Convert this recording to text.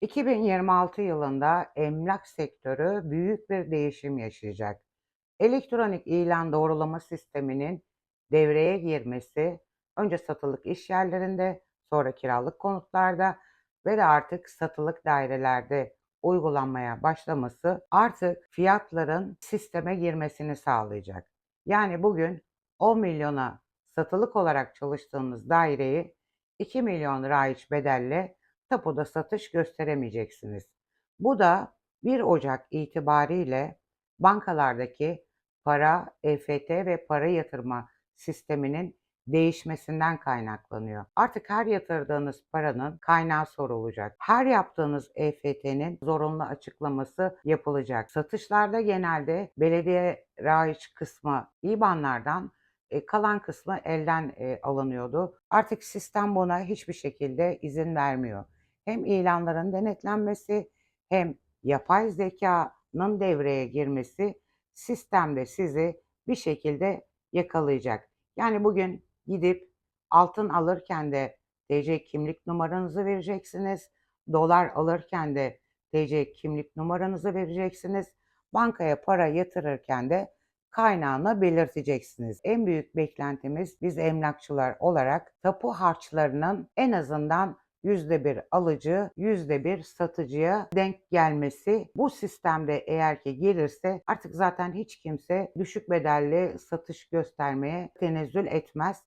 2026 yılında emlak sektörü büyük bir değişim yaşayacak. Elektronik ilan doğrulama sisteminin devreye girmesi, önce satılık iş yerlerinde, sonra kiralık konutlarda ve de artık satılık dairelerde uygulanmaya başlaması artık fiyatların sisteme girmesini sağlayacak. Yani bugün 10 milyona satılık olarak çalıştığınız daireyi 2 milyon raiç bedelle tapuda satış gösteremeyeceksiniz. Bu da 1 Ocak itibariyle bankalardaki para, EFT ve para yatırma sisteminin değişmesinden kaynaklanıyor. Artık her yatırdığınız paranın kaynağı sorulacak. Her yaptığınız EFT'nin zorunlu açıklaması yapılacak. Satışlarda genelde belediye raiç kısmı IBAN'lardan e, kalan kısmı elden e, alınıyordu. Artık sistem buna hiçbir şekilde izin vermiyor. Hem ilanların denetlenmesi hem yapay zekanın devreye girmesi sistemde sizi bir şekilde yakalayacak. Yani bugün gidip altın alırken de TC kimlik numaranızı vereceksiniz. Dolar alırken de TC kimlik numaranızı vereceksiniz. Bankaya para yatırırken de kaynağını belirteceksiniz. En büyük beklentimiz biz emlakçılar olarak tapu harçlarının en azından %1 alıcı, %1 satıcıya denk gelmesi. Bu sistemde eğer ki gelirse artık zaten hiç kimse düşük bedelli satış göstermeye tenezzül etmez.